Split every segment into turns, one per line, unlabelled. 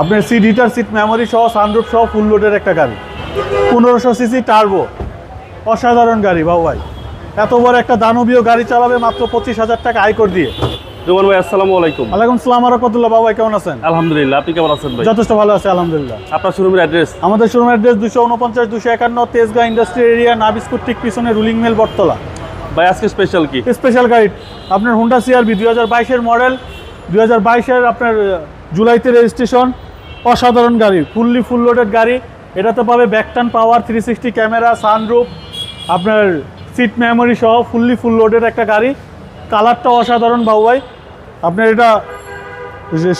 আপনার seat heater seat memory সহ sunroof সহ ফুল লোডের একটা গাড়ি। পনেরোশো সিসি টার্বো অসাধারণ গাড়ি বাবু ভাই। এত বড় একটা দানবীয় গাড়ি চালাবে মাত্র পঁচিশ হাজার টাকা আয়কর দিয়ে।
রোমান ভাই আসসালামু আলাইকুম।
আলাইকুম সালাম রহমতুল্লাহ। বাবু কেমন আছেন?
আলহামদুলিল্লাহ আপনি কেমন আছেন ভাই?
যথেষ্ট ভালো আছে আলহামদুলিল্লাহ।
আপনার শোরুমের অ্যাড্রেস
আমাদের শোরুম অ্যাড্রেস দুশো উনপঞ্চাশ দুশো একান্ন তেজগাঁ ইন্ডাস্ট্রি এরিয়া নাবিস্কুট ঠিক পিছনে রুলিং মেল বটতলা।
ভাই আজকে স্পেশাল কি?
স্পেশাল গাড়ি। আপনার হুন্ডা সিআরবি দুই হাজার বাইশের মডেল দুই হাজার বাইশের আপনার জুলাইতে রেজিস্ট্রেশন অসাধারণ গাড়ি ফুললি ফুল লোডেড গাড়ি। এটাতে পাবে ব্যাকটান power three sixty camera sunroof আপনার সিট মেমোরি সহ ফুললি ফুল লোডেড একটা গাড়ি। কালারটা অসাধারণ বাবু ভাই আপনার এটা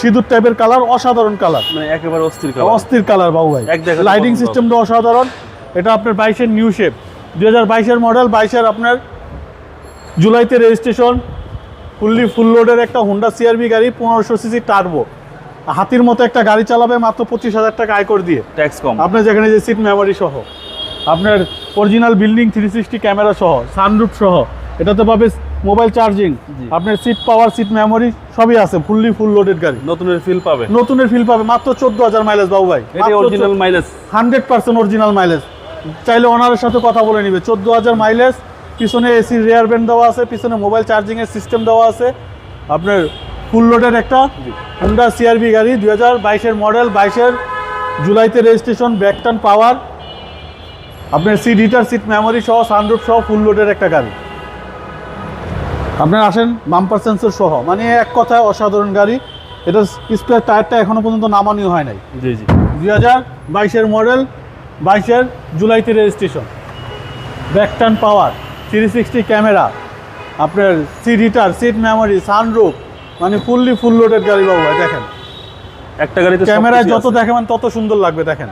সিঁদুর টাইপের কালার অসাধারণ কালার
মানে একেবারে অস্থির কালার
অস্থির কালার বাবু ভাই লাইটিং সিস্টেমটা অসাধারণ। এটা আপনার বাইশের নিউ শেপ দু হাজার বাইশের মডেল বাইশের আপনার জুলাইতে রেজিস্ট্রেশন ফুললি ফুল লোডের একটা হুন্ডা সিআরবি গাড়ি পনেরোশো সিসি টার্বো হাতির মতো একটা গাড়ি চালাবে মাত্র পঁচিশ হাজার টাকা আয় করে দিয়ে।
ট্যাক্স কম।
আপনার যেখানে যে সিট মেমোরি সহ আপনার original building three sixty camera সহ সানরুফ সহ এটাতে পাবে মোবাইল চার্জিং আপনার সিট পাওয়ার সিট মেমোরি সবই আছে ফুললি ফুল লোডেড গাড়ি।
নতুনের ফিল পাবে।
নতুনের ফিল পাবে মাত্র চোদ্দ হাজার মাইলেজ বাবু ভাই।
Original mileage
hundred percent original mileage চাইলে ওনারের সাথে কথা বলে নিবে। চোদ্দ হাজার মাইলেজ পিছনে এসি রেয়ার ব্যান্ড দেওয়া আছে পিছনে মোবাইল চার্জিংয়ের সিস্টেম দেওয়া আছে। আপনার ফুল লোডের একটা হুন্ডা সিআরবি গাড়ি দুই হাজার বাইশের মডেল বাইশের জুলাইতে রেজিস্ট্রেশন ব্যাকটান পাওয়ার আপনার সিট হিটার সিট মেমোরি সহ সানরুফ সহ ফুল লোডের একটা গাড়ি। আপনার আসেন বাম্পার সেন্সর সহ। মানে এক কথায় অসাধারণ গাড়ি। এটা স্পেয়ার টায়ারটা এখনও পর্যন্ত নামানীয় হয় নাই।
জি জি।
দুই হাজার বাইশের মডেল বাইশের জুলাইতে রেজিস্ট্রেশন। ব্যাকটান পাওয়ার থ্রি সিক্সটি ক্যামেরা আপনার seat heater seat memory sunroof মানে ফুললি ফুল লোডেড গাড়ি বাবু ভাই দেখেন।
একটা গাড়িতে
ক্যামেরায় যত
আছে।
দেখাবেন তত সুন্দর লাগবে দেখেন।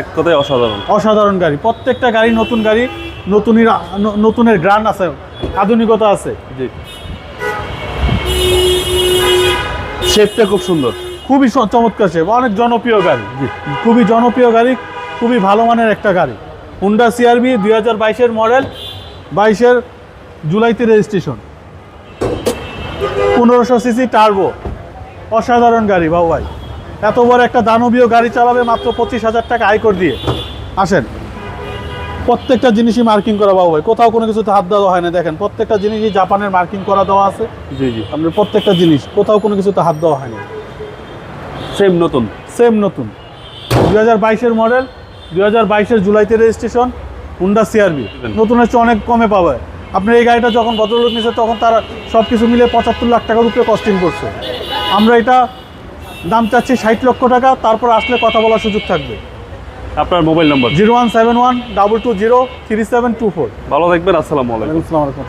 এক কথায় অসাধারণ।
অসাধারণ গাড়ি। প্রত্যেকটা গাড়ি নতুন গাড়ি নতুনের নতুনের গ্রান আছে আধুনিকতা আছে।
জি। শেপটা খুব সুন্দর।
খুবই চমৎকার শেপ অনেক জনপ্রিয় গাড়ি।
জি।
খুবই জনপ্রিয় গাড়ি খুবই ভালো মানের একটা গাড়ি। হুন্ডা সিআরবি দুই হাজার বাইশের মডেল বাইশের জুলাইতে রেজিস্ট্রেশন পনেরোশো সিসি টার্বো। অসাধারণ গাড়ি বাবু ভাই। এত বড় একটা দানবীয় গাড়ি চালাবে মাত্র পঁচিশ হাজার টাকা আয়কর দিয়ে। আসেন। প্রত্যেকটা জিনিসই মার্কিং করা বাবু ভাই। কোথাও কোনো কিছুতে হাত দেওয়া হয় না দেখেন। প্রত্যেকটা জিনিসই জাপানের মার্কিং করা দেওয়া আছে।
জি জি।
আপনার প্রত্যেকটা জিনিস কোথাও কোনো কিছুতে হাত দেওয়া হয়নি
সেম নতুন।
সেম নতুন। দুই হাজার বাইশের মডেল দুই হাজার বাইশের জুলাইতে রেজিস্ট্রেশন হুন্ডা সিআরবি নতুন হচ্ছে অনেক কমে পাবে। আপনার এই গাড়িটা যখন ভদ্রলোক নিয়েছে তখন তারা সব কিছু মিলে পঁচাত্তর লাখ টাকার উপরে কস্টিং করছে। আমরা এটা দাম চাচ্ছি ষাট লক্ষ টাকা তারপর আসলে কথা বলার সুযোগ থাকবে।
আপনার mobile number?
Zero one seven one double two zero three seven two four.
ভালো থাকবেন আসসালামু আলাইকুম।
আসসালামু আলাইকুম